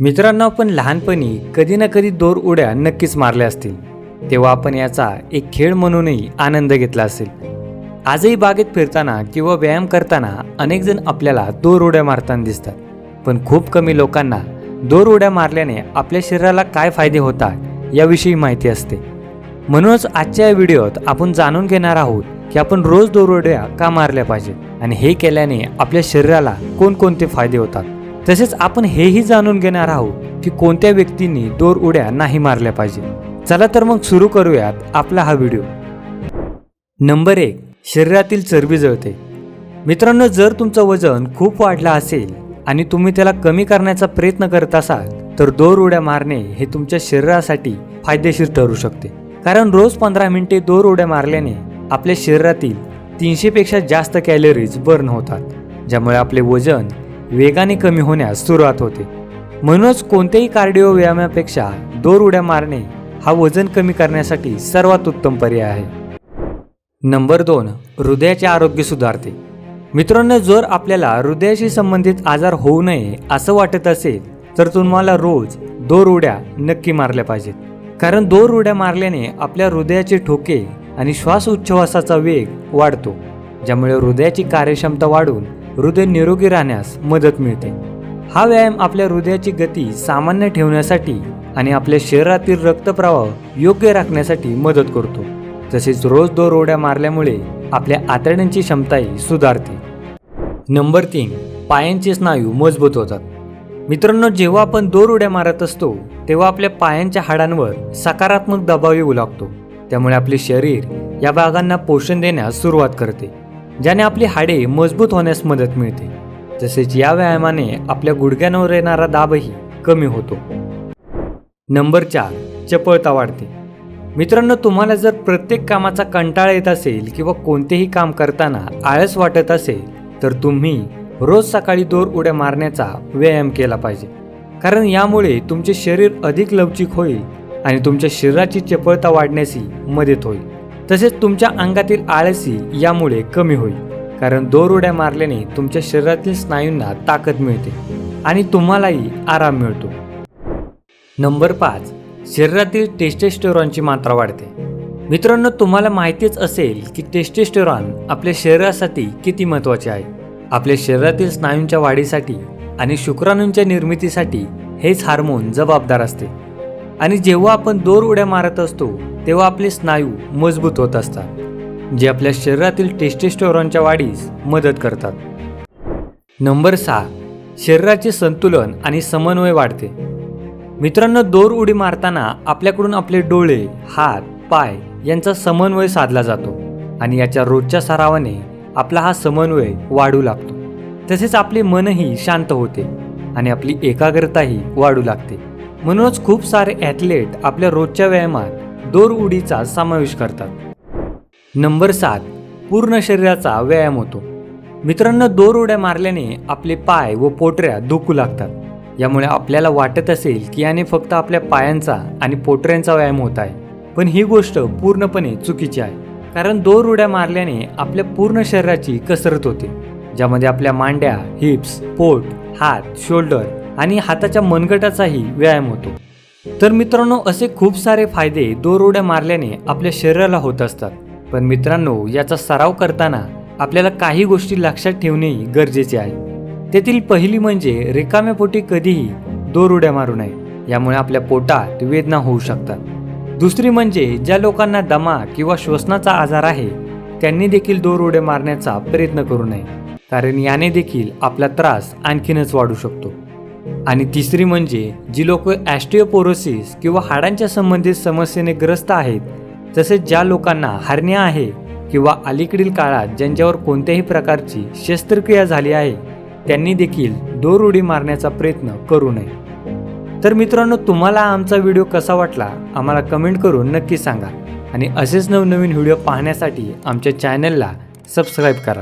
मित्रांनो आपण लहानपणी कधी ना कधी दोर उड्या नक्कीच मारल्या असतील. तेव्हा आपण याचा एक खेळ म्हणूनही आनंद घेतला असेल. आजही बागेत फिरताना किंवा व्यायाम करताना अनेक जण आपल्याला दोर उड्या मारताना दिसतात. पण खूप कमी लोकांना दोर उड्या मारल्याने आपल्या शरीराला काय फायदे होतात याविषयी माहिती असते. म्हणूनच आजच्या या व्हिडिओत आपण जाणून घेणार आहोत की आपण रोज दोर उड्या का मारल्या पाहिजेत आणि हे केल्याने आपल्या शरीराला कोणकोणते फायदे होतात. तसेच आपण हेही जाणून घेणार आहोत की कोणत्या व्यक्तींनी दोर उड्या नाही मारल्या पाहिजे. चला तर मग सुरू करूयात आपला हा व्हिडिओ. नंबर एक शरीरातील चरबी जळते. मित्रांनो जर तुमचं वजन खूप वाढलं असेल आणि तुम्ही त्याला कमी करण्याचा प्रयत्न करत असाल तर दोर उड्या मारणे हे तुमच्या शरीरासाठी फायदेशीर ठरू शकते. कारण रोज पंधरा मिनिटे दोर उड्या मारल्याने आपल्या शरीरातील तीनशेपेक्षा जास्त कॅलरीज बर्न होतात ज्यामुळे आपले वजन वेगाने कमी होण्यास सुरुवात होते. म्हणूनच कोणत्याही कार्डिओ व्यायामापेक्षा दोर उड्या मारणे हा वजन कमी करण्यासाठी सर्वात उत्तम पर्याय आहे. नंबर दोन हृदयाचे आरोग्य सुधारते. मित्रांनो जर आपल्याला हृदयाशी संबंधित आजार होऊ नये असं वाटत असेल तर तुम्हाला रोज दोर उड्या नक्की मारल्या पाहिजेत. कारण दोर उड्या मारल्याने आपल्या हृदयाचे ठोके आणि श्वास उच्छवासाचा वेग वाढतो ज्यामुळे हृदयाची कार्यक्षमता वाढून हृदय निरोगी राहण्यास मदत मिळते. हा व्यायाम आपल्या हृदयाची गती सामान्य ठेवण्यासाठी आणि आपल्या शरीरातील रक्तप्रवाह योग्य राखण्यासाठी मदत करतो. तसेच रोज दोर उड्या मारल्यामुळे आपल्या आतड्यांची क्षमताही सुधारते. नंबर तीन पायांचे स्नायू मजबूत होतात. मित्रांनो जेव्हा आपण दोर उड्या मारत असतो तेव्हा आपल्या पायांच्या हाडांवर सकारात्मक दबाव येऊ लागतो त्यामुळे आपले शरीर या भागांना पोषण देण्यास सुरुवात करते. ज्याने आपली हाडे मजबूत होण्यास मदत मिळते. तसेच या व्यायामाने आपल्या गुडघ्यांवर येणारा दाबही कमी होतो. नंबर चार चपळता वाढते. मित्रांनो तुम्हाला जर प्रत्येक कामाचा कंटाळा येत असेल किंवा कोणतेही काम करताना आळस वाटत असेल तर तुम्ही रोज सकाळी दोर उड्या मारण्याचा व्यायाम केला पाहिजे. कारण यामुळे तुमचे शरीर अधिक लवचिक होईल आणि तुमच्या शरीराची चपळता वाढण्याची मदत होईल. तसेच तुमच्या अंगातील आळसी यामुळे कमी होईल. कारण दोर उड्या मारल्याने तुमच्या शरीरातील स्नायूंना ताकद मिळते आणि तुम्हालाही आराम मिळतो. नंबर पाच शरीरातील टेस्टेस्टेरॉनची मात्रा वाढते. मित्रांनो तुम्हाला माहितीच असेल की टेस्टेस्टेरॉन आपल्या शरीरासाठी किती महत्त्वाचे आहे. आपल्या शरीरातील स्नायूंच्या वाढीसाठी आणि शुक्राणूंच्या निर्मितीसाठी हेच हार्मोन जबाबदार असते. आणि जेव्हा आपण दोर उड्या मारत असतो तेव्हा आपले स्नायू मजबूत होत असतात जे आपल्या शरीरातील टेस्टेस्टोरॉनच्या वाढीस मदत करतात. नंबर सहा शरीराचे संतुलन आणि समन्वय वाढते. मित्रांनो दोर उडी मारताना आपल्याकडून आपले डोळे हात पाय यांचा समन्वय साधला जातो आणि याच्या रोजच्या सरावाने आपला हा समन्वय वाढू लागतो. तसेच आपले मनही शांत होते आणि आपली एकाग्रताही वाढू लागते. म्हणूनच खूप सारे ॲथलेट आपल्या रोजच्या व्यायामात दोर उडीचा समावेश करतात. नंबर सात पूर्ण शरीराचा व्यायाम होतो. मित्रांनो दोर उड्या मारल्याने आपले पाय व पोटऱ्या दुखू लागतात. यामुळे आपल्याला वाटत असेल की याने फक्त आपल्या पायांचा आणि पोटऱ्यांचा व्यायाम होत आहे. पण ही गोष्ट पूर्णपणे चुकीची आहे. कारण दोर उड्या मारल्याने आपल्या पूर्ण शरीराची कसरत होते. ज्यामध्ये आपल्या मांड्या हिप्स पोट हात शोल्डर आणि हाताच्या मनगटाचाही व्यायाम होतो. तर मित्रांनो असे खूप सारे फायदे दोर उड्या मारल्याने आपल्या शरीराला होत असतात. पण मित्रांनो याचा सराव करताना आपल्याला काही गोष्टी लक्षात ठेवणेही गरजेचे आहे. त्यातील पहिली म्हणजे रिकाम्या पोटी कधीही दोर उड्या मारू नये. यामुळे आपल्या पोटात वेदना होऊ शकतात. दुसरी म्हणजे ज्या लोकांना दमा किंवा श्वसनाचा आजार आहे त्यांनी देखील दोर उड्या मारण्याचा प्रयत्न करू नये. कारण याने देखील आपला त्रास आणखीनच वाढू शकतो. आणि तिसरी म्हणजे जी लोक ॲस्टिओपोरोसिस किंवा हाडांच्या संबंधित समस्येने ग्रस्त आहेत तसेच ज्या लोकांना हर्निया आहे किंवा अलीकडील काळात ज्यांच्यावर कोणत्याही प्रकारची शस्त्रक्रिया झाली आहे त्यांनी देखील दोर उडी मारण्याचा प्रयत्न करू नये. तर मित्रांनो तुम्हाला आमचा व्हिडिओ कसा वाटला आम्हाला कमेंट करून नक्की सांगा. आणि असेच नवनवीन व्हिडिओ पाहण्यासाठी आमच्या चॅनलला सबस्क्राईब करा.